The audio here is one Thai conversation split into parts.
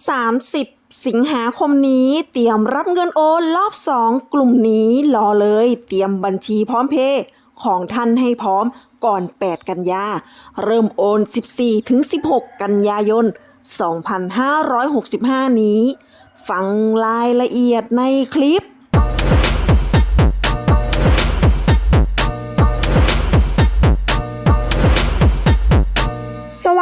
30 สิงหาคมนี้เตรียมรับเงินโอนรอบ 2 กลุ่มนี้รอเลย เตรียมบัญชีพร้อมเพย์ของท่านให้พร้อมก่อน 8 กันยา เริ่มโอน 14 ถึง 16 กันยายน 2565 นี้ ฟังรายละเอียดในคลิป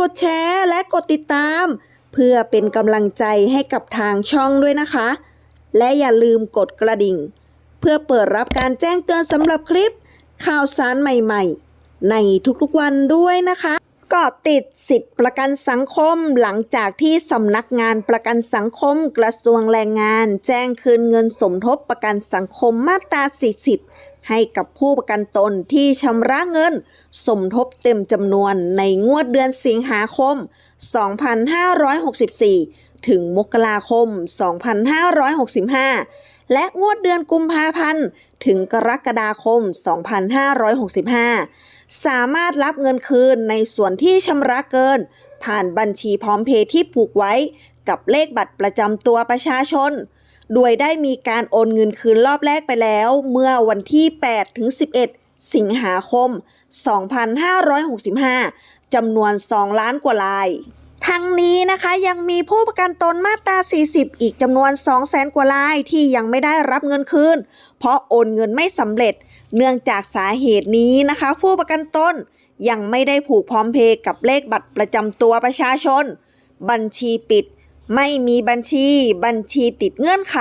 กดแชร์และกดติดตาม เพื่อเป็นกำลังใจให้กับทางช่องด้วยนะคะ และอย่าลืมกดกระดิ่ง เพื่อเปิดรับการแจ้งเตือนสำหรับคลิป ข่าวสารใหม่ๆ ในทุกๆวันด้วยนะคะก็ติดสิทธิประกันสังคมหลังจากที่สำนักงานประกันสังคมกระทรวงแรงงาน แจ้งคืนเงินสมทบประกันสังคมมาตรา 40 ให้กับผู้ประกันตนที่ชำระเงิน สมทบเต็มจำนวนในงวดเดือนสิงหาคม 2564 ถึงมกราคม 2565 และงวดเดือนกุมภาพันธ์ ถึงกรกฎาคม 2565 สามารถรับเงินคืนในส่วนที่ชำระเกิน ผ่านบัญชีพร้อมเพย์ที่ผูกไว้กับเลขบัตรประจำตัวประชาชน โดยได้มีการโอนเงินคืนรอบแรกไปแล้ว เมื่อวันที่8ถึง11 สิงหาคม 2565 จำนวน 2 ล้านกว่าลายทั้งนี้นะคะยังมีผู้ประกันตนมาตรา 40 อีกจำนวน2แสนกว่าลายที่ยังไม่ได้รับเงินคืน เพราะโอนเงินไม่สำเร็จ เนื่องจากสาเหตุนี้นะคะ ผู้ประกันตนยังไม่ได้ผูกพร้อมเพย์กับเลขบัตรประจำตัวประชาชน บัญชีปิด ไม่มีบัญชี บัญชีติดเงื่อนไข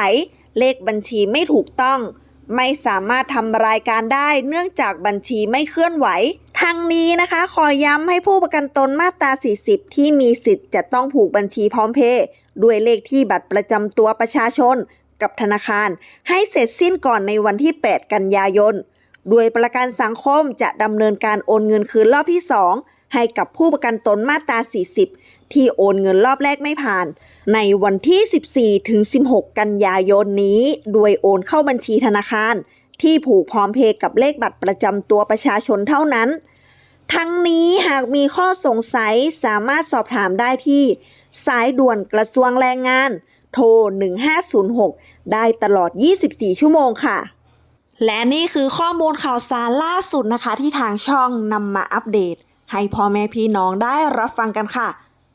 เลขบัญชีไม่ถูกต้อง ไม่สามารถทำรายการได้ เนื่องจากบัญชีไม่เคลื่อนไหว ทั้งนี้นะคะ ขอย้ำให้ผู้ประกันตนมาตรา 40 ที่มีสิทธิ์จะต้องผูกบัญชีพร้อมเพย์ด้วยเลขที่บัตรประจำตัวประชาชน กับธนาคาร ให้เสร็จสิ้นก่อนในวันที่ 8 กันยายนโดยประกันสังคมจะดำเนินการโอนเงินคืนรอบที่ 2 ให้กับผู้ประกันตนมาตรา 40 ที่โอนเงินรอบแรกไม่ผ่าน ในวันที่ 14 ถึง 16 กันยายนนี้ โดยโอนเข้าบัญชีธนาคาร ที่ผูกพร้อมเพย์กับเลขบัตรประจำตัวประชาชนเท่านั้น ทั้งนี้หากมีข้อสงสัยสามารถสอบถามได้ที่ สายด่วนกระทรวงแรงงาน โทร 1506 ได้ตลอด 24 ชั่วโมงค่ะและนี่คือข้อมูลข่าวสารล่าสุดนะคะที่ทางช่องนำมาอัปเดต ให้พ่อแม่พี่น้องได้รับฟังกันค่ะ